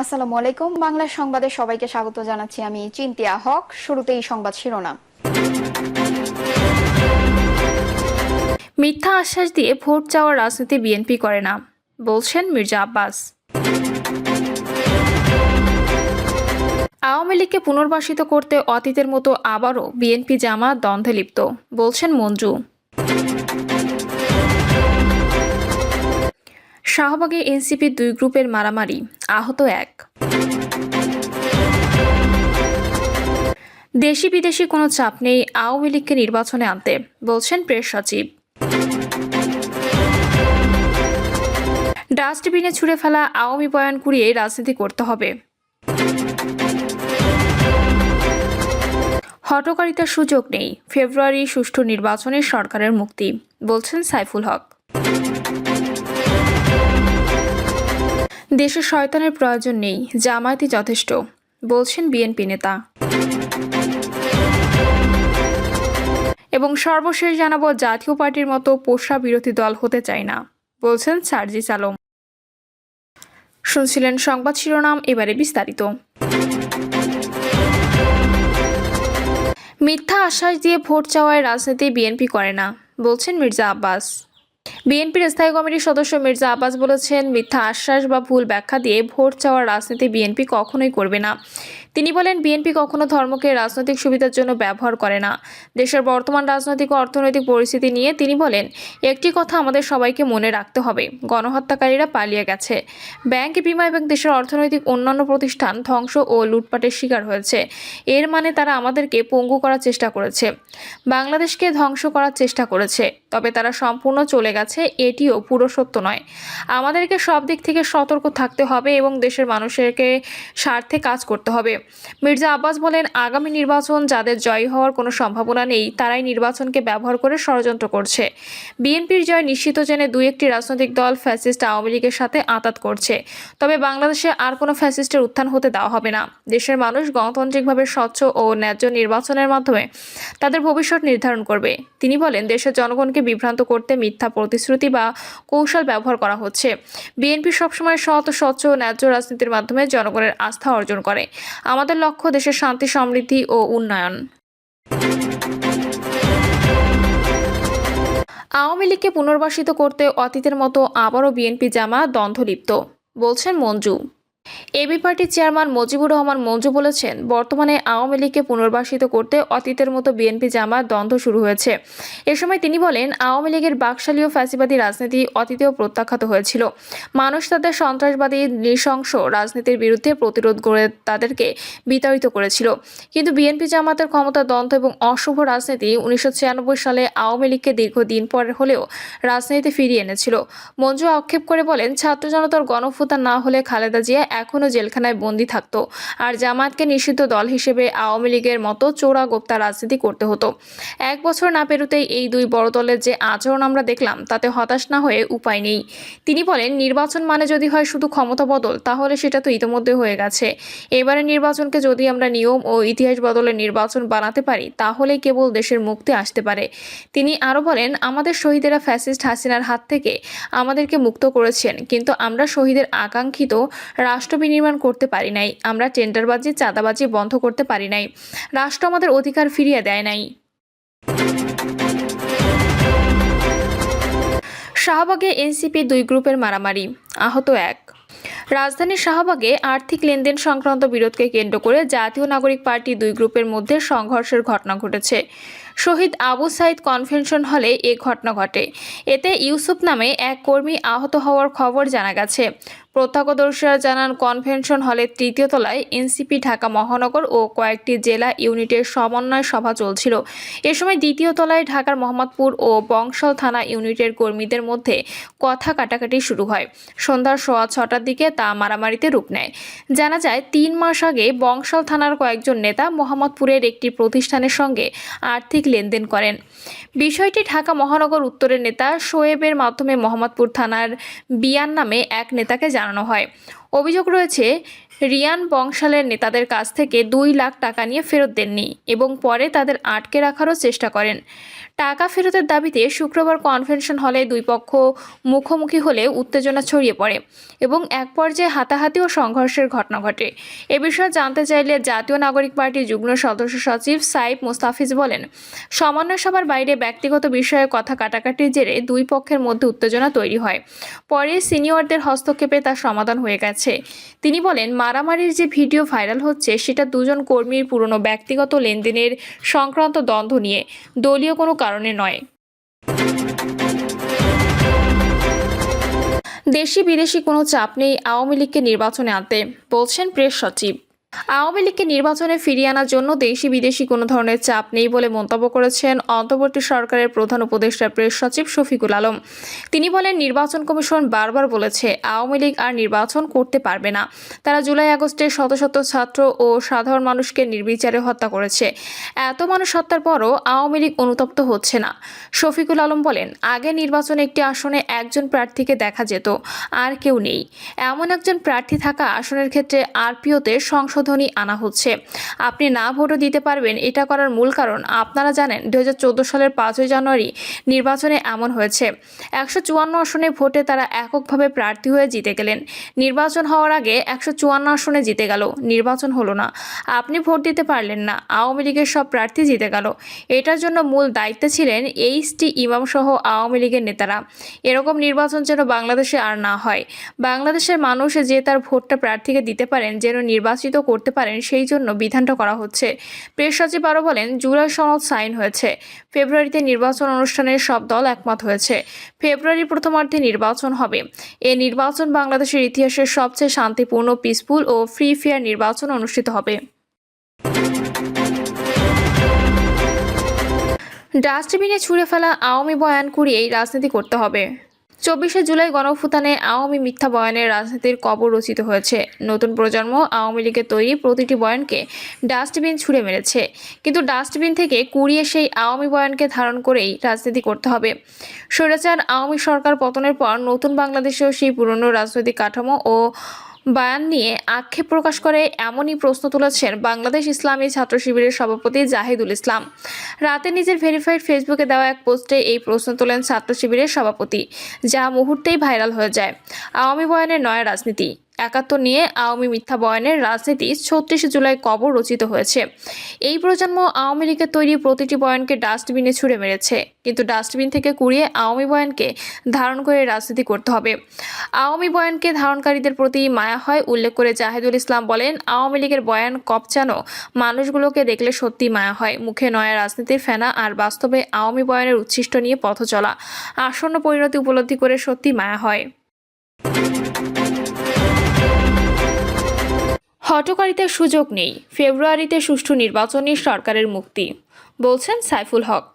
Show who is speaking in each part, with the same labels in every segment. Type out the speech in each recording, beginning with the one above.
Speaker 1: আসসালামু আলাইকুম। বাংলা সংবাদে সবাইকে স্বাগত জানাচ্ছি আমি চিন্তিয়া হক। শুরুতেই সংবাদ শিরোনাম।
Speaker 2: মিথ্যা আশ্বাস দিয়ে ভোট চাওয়ার রাজনীতি বিএনপি করে না, বলছেন মির্জা আব্বাস। আওয়ামী লীগকে পুনর্বাসিত করতে অতীতের মতো আবারও বিএনপি জামা দ্বন্দ্বে লিপ্ত, বলছেন মঞ্জু। শাহবাগে এনসিপির দুই গ্রুপের মারামারি, আহত এক। দেশি বিদেশি কোনো চাপ নেই আওয়ামী লীগকে নির্বাচনে আনতে, বলছেন প্রেস সচিব। ডাস্টবিনে ছুঁড়ে ফেলা আওয়ামী বয়ান কুড়িয়ে রাজনীতি করতে হবে। হটকারিতার সুযোগ নেই, ফেব্রুয়ারি সুষ্ঠু নির্বাচনে সরকারের মুক্তি, বলছেন সাইফুল হক। দেশে শয়তানের প্রয়োজন নেই জামায়াতি যথেষ্ট, বলছেন বিএনপি নেতা। এবং সর্বশেষ জানাব, জাতীয় পার্টির মতো পোষা বিরোধী দল হতে চায় না, বলছেন সার্জিস আলম। শুনছিলেন সংবাদ শিরোনাম, এবারে বিস্তারিত। মিথ্যা আশ্বাস দিয়ে ভোট চাওয়ায় রাজনীতি বিএনপি করে না, বলছেন মির্জা আব্বাস। বিএনপির স্থায়ী কমিটির সদস্য মির্জা আব্বাস বলেছেন, মিথ্যা আশ্বাস বা ভুল ব্যাখ্যা দিয়ে ভোট চাওয়ার রাজনীতি বিএনপি কখনোই করবে না। তিনি বলেন, বিএনপি কখনো ধর্মকে রাজনৈতিক সুবিধার জন্য ব্যবহার করে না। দেশের বর্তমান রাজনৈতিক ও অর্থনৈতিক পরিস্থিতি নিয়ে তিনি বলেন, একটি কথা আমাদের সবাইকে মনে রাখতে হবে, গণহত্যাকারীরা পালিয়ে গেছে। ব্যাংক বিমা এবং দেশের অর্থনৈতিক অন্যান্য প্রতিষ্ঠান ধ্বংস ও লুটপাটের শিকার হয়েছে। এর মানে তারা আমাদেরকে পঙ্গু করার চেষ্টা করেছে। বাংলাদেশকে ধ্বংস করার চেষ্টা করেছে। তবে তারা সম্পূর্ণ চলে গেছে, এটিও পুরো সত্য নয়। আমাদেরকে সব দিক থেকে সতর্ক থাকতে হবে এবং দেশের মানুষেরকে স্বার্থে কাজ করতে হবে। মির্জা আব্বাস বলেন, আগামী নির্বাচন যাদের জয় হওয়ার কোনো সম্ভাবনা নেই, তারাই নির্বাচনকে ব্যবহার করে ষড়যন্ত্র করছে। বিএনপির জয় নিশ্চিত জেনে দুই একটি রাজনৈতিক দল ফ্যাসিস্ট আওয়ামী লীগের সাথে আঁতাত করছে। তবে বাংলাদেশে আর কোনো ফ্যাসিস্টের উত্থান হতে দেওয়া হবে না। দেশের মানুষ গণতান্ত্রিকভাবে স্বচ্ছ ও ন্যায্য নির্বাচনের মাধ্যমে তাদের ভবিষ্যৎ নির্ধারণ করবে। তিনি বলেন, দেশের জনগণকে বিভ্রান্ত করতে মিথ্যা প্রতিশ্রুতি বা কৌশল ব্যবহার করা হচ্ছে। বিএনপি সবসময় সৎ, স্বচ্ছ ও ন্যায্য রাজনীতির মাধ্যমে জনগণের আস্থা অর্জন করে। আমাদের লক্ষ্য দেশের শান্তি, সমৃদ্ধি ও উন্নয়ন। আওয়ামী লীগকে পুনর্বাসিত করতে অতীতের মতো আবারও বিএনপি জামা দ্বন্দ্বলিপ্ত, বলছেন মঞ্জু। এবি পার্টির চেয়ারম্যান মুজিবুর রহমান মঞ্জু বলেছেন, বর্তমানে আওয়ামী লীগকে পুনর্বাসিত করতে অতীতের মতো বিএনপি জামাত দ্বন্দ্ব শুরু হয়েছে। এ সময় তিনি বলেন, আওয়ামী লীগের বাকশালী ও ফ্যাসিবাদী রাজনীতি অতীতেও প্রত্যাখ্যাত হয়েছিল। মানুষ তাদের সন্ত্রাসবাদী, নৃশংস রাজনীতির বিরুদ্ধে প্রতিরোধ গড়ে তাদেরকে বিতাড়িত করেছিল। কিন্তু বিএনপি জামাতের ক্ষমতা দ্বন্দ্ব এবং অশুভ রাজনীতি উনিশশো ছিয়ানব্বই সালে আওয়ামী লীগকে দীর্ঘদিন পর হলেও রাজনীতিতে ফিরিয়ে এনেছিল। মঞ্জু আক্ষেপ করে বলেন, ছাত্র জনতার গণফুতা না হলে খালেদা জিয়া এখনও জেলখানায় বন্দি থাকতো। আর জামাতকে নিষিদ্ধ দল হিসেবে আওয়ামী লীগের মতো চোরা গোপ্তা রাজনীতি করতে হতো। এক বছর না পেরোতেই এই দুই বড় দলের যে আচরণ আমরা দেখলাম, তাতে হতাশ না হয়ে উপায় নেই। তিনি বলেন, নির্বাচন মানে যদি হয় শুধু ক্ষমতা বদল, তাহলে সেটা তো ইতিমধ্যে হয়ে গেছে। এবারে নির্বাচনকে যদি আমরা নিয়ম ও ইতিহাস বদলের নির্বাচন বানাতে পারি, তাহলে কেবল দেশের মুক্তি আসতে পারে। তিনি আরও বলেন, আমাদের শহীদেরা ফ্যাসিস্ট হাসিনার হাত থেকে আমাদেরকে মুক্ত করেছেন, কিন্তু আমরা শহীদের আকাঙ্ক্ষিত রাষ্ট্র বিনির্মাণ করতে পারি নাই। আমরা টেন্ডারবাজি, চাঁদাবাজি বন্ধ করতে পারি নাই। রাষ্ট্র আমাদের অধিকার ফিরিয়ে দেয় নাই। শাহবাগে এনসিপি দুই গ্রুপের মারামারি, আহত এক। রাজধানীর শাহবাগে আর্থিক লেনদেন সংক্রান্ত বিরোধকে কেন্দ্র করে জাতীয় নাগরিক পার্টি দুই গ্রুপের মধ্যে সংঘর্ষের ঘটনা ঘটেছে। শহীদ আবু সাইদ কনভেনশন হলে এ ঘটনা ঘটে। এতে ইউসুফ নামে এক কর্মী আহত হওয়ার খবর জানা গেছে। প্রত্যক্ষদর্শীরা জানান, কনভেনশন হলের তৃতীয় তলায় এনসিপি, ঢাকা মহানগর ও কয়েকটি জেলা ইউনিটের সমন্বয় সভা চলছিল। এ সময় দ্বিতীয় তলায় ঢাকার মোহাম্মদপুর ও বংশাল থানা ইউনিটের কর্মীদের মধ্যে কথা কাটাকাটি শুরু হয়। সন্ধ্যার সোয়া ছটার দিকে তা মারামারিতে রূপ নেয়। জানা যায়, তিন মাস আগে বংশাল থানার কয়েকজন নেতা মোহাম্মদপুরের একটি প্রতিষ্ঠানের সঙ্গে আর্থিক লেনদেন করেন। বিষয়টি ঢাকা মহানগর উত্তরের নেতা শোয়েবের মাধ্যমে মোহাম্মদপুর থানার বিয়ান নামে এক নেতাকে জানানো হয়। অভিযোগ রয়েছে রিয়ান বংশালের নেতাদের কাছ থেকে দুই লাখ টাকা নিয়ে ফেরত দেননি এবং পরে তাদের আটকে রাখারও চেষ্টা করেন। টাকা ফেরতের দাবিতে শুক্রবার কনভেনশন হলে দুই পক্ষ মুখোমুখি হলে উত্তেজনা ছড়িয়ে পড়ে এবং এক পর্যায়ে হাতাহাতি ও সংঘর্ষের ঘটনা ঘটে। এ বিষয়ে জানতে চাইলে জাতীয় নাগরিক পার্টির যুগ্ম সদস্য সচিব সাইফ মোস্তাফিজ বলেন সমন্বয় সভার বাইরে ব্যক্তিগত বিষয়ে কথা কাটাকাটির জেরে দুই পক্ষের মধ্যে উত্তেজনা তৈরি হয়। পরে সিনিয়রদের হস্তক্ষেপে তার সমাধান হয়ে গেছে। তিনি বলেন মারামারির যে ভিডিও ভাইরাল হচ্ছে, সেটা দুজন কর্মীর পুরনো ব্যক্তিগত লেনদেনের সংক্রান্ত দ্বন্দ্ব নিয়ে দলীয় কোনো কারণে নয়। দেশি বিদেশি কোনো চাপ নেই আওয়ামী লীগকে নির্বাচনে আনতে, বলছেন প্রেস সচিব। আওয়ামী লীগকে নির্বাচনে ফিরিয়ে আনার জন্য দেশি বিদেশি কোনো ধরনের চাপ নেই বলে মন্তব্য করেছেন অন্তর্বর্তী সরকারের প্রধান উপদেষ্টা প্রেস সচিব শফিকুল আলম। তিনি বলেন, নির্বাচন কমিশন বারবার বলেছে আওয়ামী লীগ আর নির্বাচন করতে পারবে না। তারা জুলাই আগস্টে শত শত ছাত্র ও সাধারণ মানুষকে নির্বিচারে হত্যা করেছে। এত মানুষ হত্যার পরও আওয়ামী লীগ অনুতপ্ত হচ্ছে না। শফিকুল আলম বলেন, আগে নির্বাচনে একটি আসনে একজন প্রার্থীকে দেখা যেত, আর কেউ নেই। এমন একজন প্রার্থী থাকা আসনের ক্ষেত্রে আরপিওতে সংশোধনী আনা হচ্ছে। আপনি না ভোটও দিতে পারবেন, এটা করার মূল কারণ। আপনারা জানেন দু হাজার চোদ্দ সালের পাঁচই জানুয়ারি নির্বাচনে এমন হয়েছে। একশো চুয়ান্ন আসনে ভোটে তারা এককভাবে প্রার্থী হয়ে জিতে গেলেন। নির্বাচন হওয়ার আগে একশো চুয়ান্ন আসনে জিতে গেল। নির্বাচন হলো না। আপনি ভোট দিতে পারলেন না। আওয়ামী লীগের সব প্রার্থী জিতে গেল। এটার জন্য মূল দায়িত্বে ছিলেন এইচ টি ইমাম সহ আওয়ামী লীগের নেতারা। এরকম নির্বাচন যেন বাংলাদেশে আর না হয়। বাংলাদেশের মানুষ যে তার ভোটটা প্রার্থীকে দিতে পারেন, যেন নির্বাচিত করতে পারেন, সেই জন্য বিধানটা করা হচ্ছে। প্রেস সচিব আরও বলেন জুলাই সনদ সাইন হয়েছে। ফেব্রুয়ারিতে নির্বাচন অনুষ্ঠানের সব দল একমত হয়েছে। ফেব্রুয়ারি প্রথমার্ধে নির্বাচন হবে। এ নির্বাচন বাংলাদেশের ইতিহাসের সবচেয়ে শান্তিপূর্ণ পিসফুল ও ফ্রি ফেয়ার নির্বাচন অনুষ্ঠিত হবে। ডাস্টবিনে ছুঁড়ে ফেলা আওয়ামী বয়ান কুড়িয়েই রাজনীতি করতে হবে। চব্বিশে জুলাই গণফুতানে আওয়ামী মিথ্যা বয়ানের রাজনীতির কবর রচিত হয়েছে। নতুন প্রজন্ম আওয়ামী লীগের তৈরি প্রতিটি বয়ানকে ডাস্টবিন ছুঁড়ে মেরেছে। কিন্তু ডাস্টবিন থেকে কুড়িয়ে সেই আওয়ামী বয়ানকে ধারণ করেই রাজনীতি করতে হবে। স্বৈরাচার আওয়ামী সরকার পতনের পর নতুন বাংলাদেশেও সেই পুরনো রাজনৈতিক কাঠামো ও বয়ান নিয়ে আক্ষেপ প্রকাশ করে এমনই প্রশ্ন তুলেছেন বাংলাদেশ ইসলামী ছাত্র শিবিরের সভাপতি জাহিদুল ইসলাম। রাতে নিজের ভেরিফাইড ফেসবুকে দেওয়া এক পোস্টে এই প্রশ্ন তোলেন ছাত্র শিবিরের সভাপতি, যা মুহূর্তেই ভাইরাল হয়ে যায়। আওয়ামী বয়ানের নয়া রাজনীতি। একাত্তর নিয়ে আওয়ামী মিথ্যা বয়ানের রাজনীতি ছত্রিশে জুলাই কবর রচিত হয়েছে। এই প্রজন্ম আওয়ামী লীগের তৈরি প্রতিটি বয়ানকে ডাস্টবিনে ছুঁড়ে মেরেছে। কিন্তু ডাস্টবিন থেকে কুড়িয়ে আওয়ামী বয়ানকে ধারণ করে রাজনীতি করতে হবে। আওয়ামী বয়ানকে ধারণকারীদের প্রতি মায়া হয়, উল্লেখ করে জাহেদুল ইসলাম বলেন, আওয়ামী লীগের বয়ান কপচানো মানুষগুলোকে দেখলে সত্যি মায়া হয়। মুখে নয়া রাজনীতির ফেনা আর বাস্তবে আওয়ামী বয়ানের উচ্ছিষ্ট নিয়ে পথ চলা আসন্ন পরিণতি উপলব্ধি করে সত্যি মায়া হয়। হটকারিতে সুযোগ নেই। ফেব্রুয়ারিতে সুষ্ঠু নির্বাচনে সরকারের মুক্তি, বলছেন সাইফুল হক।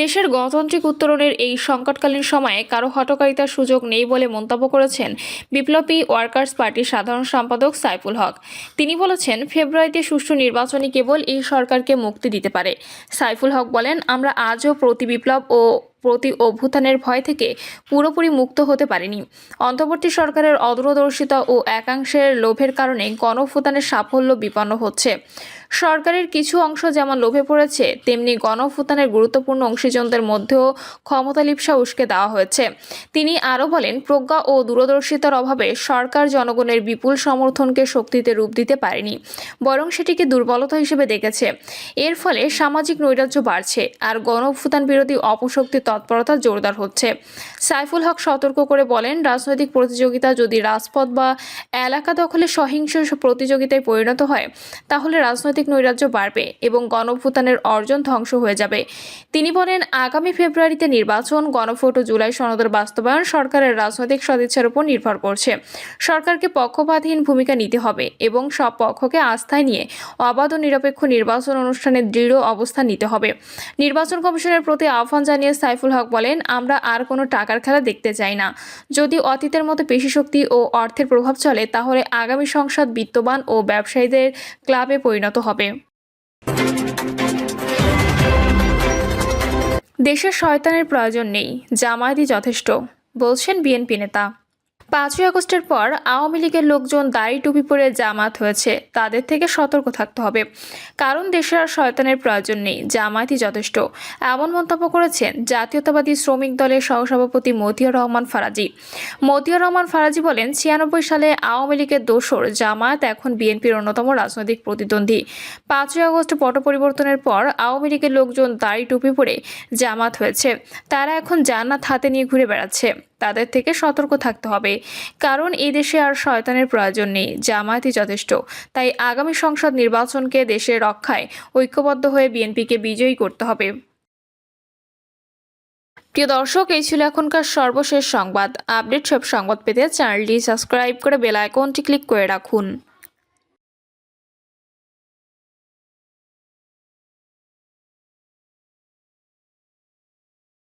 Speaker 2: দেশের গণতান্ত্রিক উত্তরণের এই সংকটকালীন সময়ে কারও হটকারিতার সুযোগ নেই বলে মন্তব্য করেছেন বিপ্লবী ওয়ার্কার্স পার্টির সাধারণ সম্পাদক সাইফুল হক। তিনি বলেছেন, ফেব্রুয়ারিতে সুষ্ঠু নির্বাচনই কেবল এই সরকারকে মুক্তি দিতে পারে। সাইফুল হক বলেন, আমরা আজও প্রতি বিপ্লব ও প্রতি অভ্যুত্থানের ভয় থেকে পুরোপুরি মুক্ত হতে পারেনি। অন্তর্বর্তী সরকারের অদূরদর্শিতা ও একাংশের লোভের কারণে গণভুতানের সাফল্য বিপন্ন হচ্ছে। সরকারের কিছু অংশ যেমন লোভে পড়েছে, তেমনি গণভুতানের গুরুত্বপূর্ণ অংশীজনদের মধ্যেও ক্ষমতা লিপসা উস্কে দেওয়া হয়েছে। তিনি আরও বলেন, প্রজ্ঞা ও দূরদর্শিতার অভাবে সরকার জনগণের বিপুল সমর্থনকে শক্তিতে রূপ দিতে পারেনি, বরং সেটিকে দুর্বলতা হিসেবে দেখেছে। এর ফলে সামাজিক নৈরাজ্য বাড়ছে, আর গণভুতান বিরোধী অপশক্তি তৎপরতা জোরদার হচ্ছে। সাইফুল হক সতর্ক করে বলেন, রাজনৈতিক প্রতিযোগিতা যদি রাজপথ বা এলাকা দখলে সহিংস প্রতিযোগিতায় পরিণত হয়, তাহলে রাজনৈতিক নৈরাজ্য বাড়বে এবং গণভুতানের অর্জন ধ্বংস হয়ে যাবে। তিনি বলেন, আগামী ফেব্রুয়ারিতে নির্বাচন, গণভোট ও জুলাই সনদের বাস্তবায়ন সরকারের রাজনৈতিক সদিচ্ছার উপর নির্ভর করছে। সরকারকে পক্ষপাতহীন ভূমিকা নিতে হবে এবং সব পক্ষকে আস্থায় নিয়ে অবাধ ও নিরপেক্ষ নির্বাচন অনুষ্ঠানে দৃঢ় অবস্থান নিতে হবে। নির্বাচন কমিশনের প্রতি আহ্বান জানিয়ে সাইফুল হক বলেন, আমরা আর কোনো টাকার খেলা দেখতে চাই না। যদি অতীতের মতো পেশিশক্তি ও অর্থের প্রভাব চলে, তাহলে আগামী সংসদ বিত্তবান ও ব্যবসায়ীদের ক্লাবে পরিণত হবে। দেশের শয়তানের প্রয়োজন নেই, জামায়াতই যথেষ্ট, বলছেন বিএনপি নেতা। পাঁচই আগস্টের পর আওয়ামী লীগের লোকজন দাড়ি টুপি পরে জামাত হয়েছে। তাদের থেকে সতর্ক থাকতে হবে। কারণ দেশের আর শয়তানের প্রয়োজন নেই। জামায়াতই যথেষ্ট। এমন মন্তব্য করেছেন জাতীয়তাবাদী শ্রমিক দলের সহসভাপতি মতিউর রহমান ফারাজি। মতিউর রহমান ফারাজি বলেন, ছিয়ানব্বই সালে আওয়ামী লীগের দোসর জামায়াত এখন বিএনপির অন্যতম রাজনৈতিক প্রতিদ্বন্দ্বী। পাঁচই আগস্ট পট পরিবর্তনের পর আওয়ামী লীগের লোকজন দাড়ি টুপি পরে জামাত হয়েছে। তারা এখন জান্নাত হাতে নিয়ে ঘুরে বেড়াচ্ছে। তাদের থেকে সতর্ক থাকতে হবে। কারণ এদেশে দেশে আর শয়তানের প্রয়োজন নেই, জামায়াতই যথেষ্ট। তাই আগামী সংসদ নির্বাচনকে দেশের রক্ষায় ঐক্যবদ্ধ হয়ে বিএনপিকে বিজয়ী করতে হবে। প্রিয় দর্শক, এই ছিল এখনকার সর্বশেষ সংবাদ। আপডেট সব সংবাদ পেতে চ্যানেলটি সাবস্ক্রাইব করে বেল আইকনটি ক্লিক করে রাখুন।